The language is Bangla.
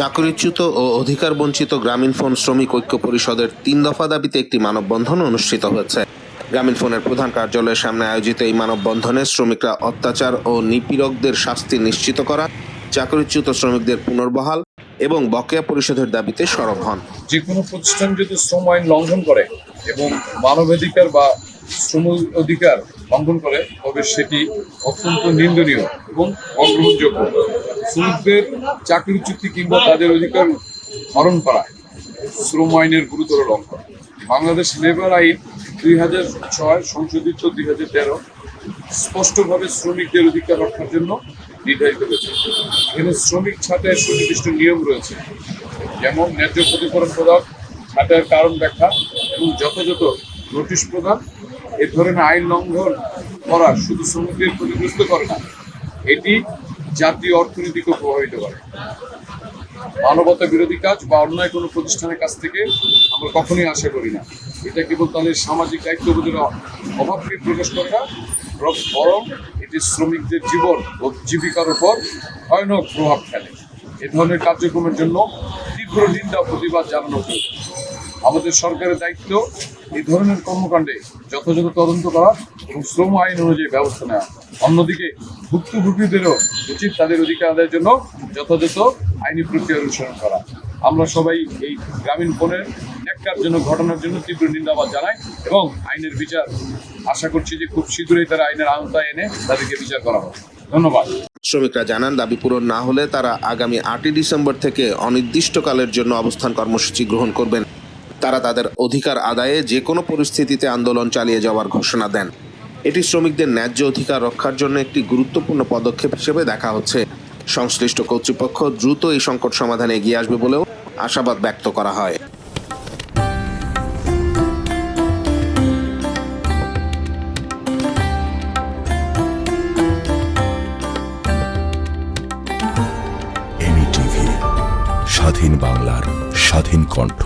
চাকরিচ্যুত ও অধিকার বঞ্চিত গ্রামীণ ফোন শ্রমিক ঐক্য পরিষদের তিন দফা দাবিতে একটি মানববন্ধন অনুষ্ঠিত হয়েছে। গ্রামীণ ফোনের প্রধান কার্যালয়ের সামনে আয়োজিত এই মানববন্ধনে শ্রমিকরা অত্যাচার ও নিপীড়কদের শাস্তি নিশ্চিত করা, চাকরিচ্যুত শ্রমিকদের পুনর্বহাল এবং বকেয়া পরিশোধের দাবিতে সরব হন। যে কোনো প্রতিষ্ঠান যদি শ্রম আইন লঙ্ঘন করে এবং মানবাধিকার বা শ্রম অধিকার লঙ্ঘন করে, তবে সেটি অত্যন্ত নিন্দনীয় এবং অগ্রহণযোগ্য। শ্রমিকদের চাকরিচ্যুতি কিংবা তাদের অধিকার হরণ করা শ্রম আইনের গুরুতর লঙ্ঘন। বাংলাদেশ লেবার আইন দুই হাজার ছয় সংশোধিত দুই হাজার তেরো স্পষ্টভাবে শ্রমিকদের অধিকার রক্ষার জন্য নির্ধারিত হয়েছে। এখানে শ্রমিক ছাঁটের সুনির্দিষ্ট নিয়ম রয়েছে, যেমন ন্যায্য ক্ষতিপূরণ প্রদান, ছাঁটাইয়ের কারণ ব্যাখ্যা এবং যথাযথ নোটিশ প্রদান। এ ধরনের আইন লঙ্ঘন করা শুধু শ্রমিকদের ক্ষতিগ্রস্ত করে না, এটি জাতীয় অর্থনীতিকে প্রভাবিত করে। মানবতা বিরোধী কাজ বা অন্যায় কোনো প্রতিষ্ঠানের কাছ থেকে আমরা কখনোই আশা করি না। এটা কেবল তাদের সামাজিক দায়িত্ববোধের অভাবকে প্রকাশ করে না বরং- এটি শ্রমিকদের জীবন ও জীবিকার উপর ভয়ানক প্রভাব ফেলে। এ ধরনের কার্যক্রমের জন্য তীব্র নিন্দা প্রতিবাদ জানানো প্রয়োজন আমাদের সরকারের দায়িত্ব এই ধরনের কর্মকাণ্ডে যথাযথ তদন্ত করা এবং শ্রম আইন অনুযায়ী ব্যবস্থা নেওয়া। অন্যদিকে ভুক্তভোগীদেরও উচিত তাদের অধিকার আদায়ের জন্য যথাযথ আইনি প্রক্রিয়া অনুসরণ করা। আমরা সবাই এই গ্রামীণ ফোনের জন্য, ঘটনার জন্য তীব্র নিন্দাবাদ জানাই এবং আইনের বিচার আশা করছি যে খুব শীঘ্রই তারা আইনের আওতায় এনে তাদেরকে বিচার করা হবে ধন্যবাদ। শ্রমিকরা জানান, দাবি পূরণ না হলে তারা আগামী আটই ডিসেম্বর থেকে অনির্দিষ্টকালের জন্য অবস্থান কর্মসূচি গ্রহণ করবেন। তারা তাদের অধিকার আদায়ে যে কোনো পরিস্থিতিতে আন্দোলন চালিয়ে যাওয়ার ঘোষণা দেন। এটি শ্রমিকদের ন্যায্য অধিকার রক্ষার জন্য একটি গুরুত্বপূর্ণ পদক্ষেপ হিসেবে দেখা হচ্ছে। সংশ্লিষ্ট কর্তৃপক্ষ দ্রুত এই সংকট সমাধানে এগিয়ে আসবে বলেও আশাবাদ ব্যক্ত করা হয়। স্বাধীন বাংলার স্বাধীন কণ্ঠ।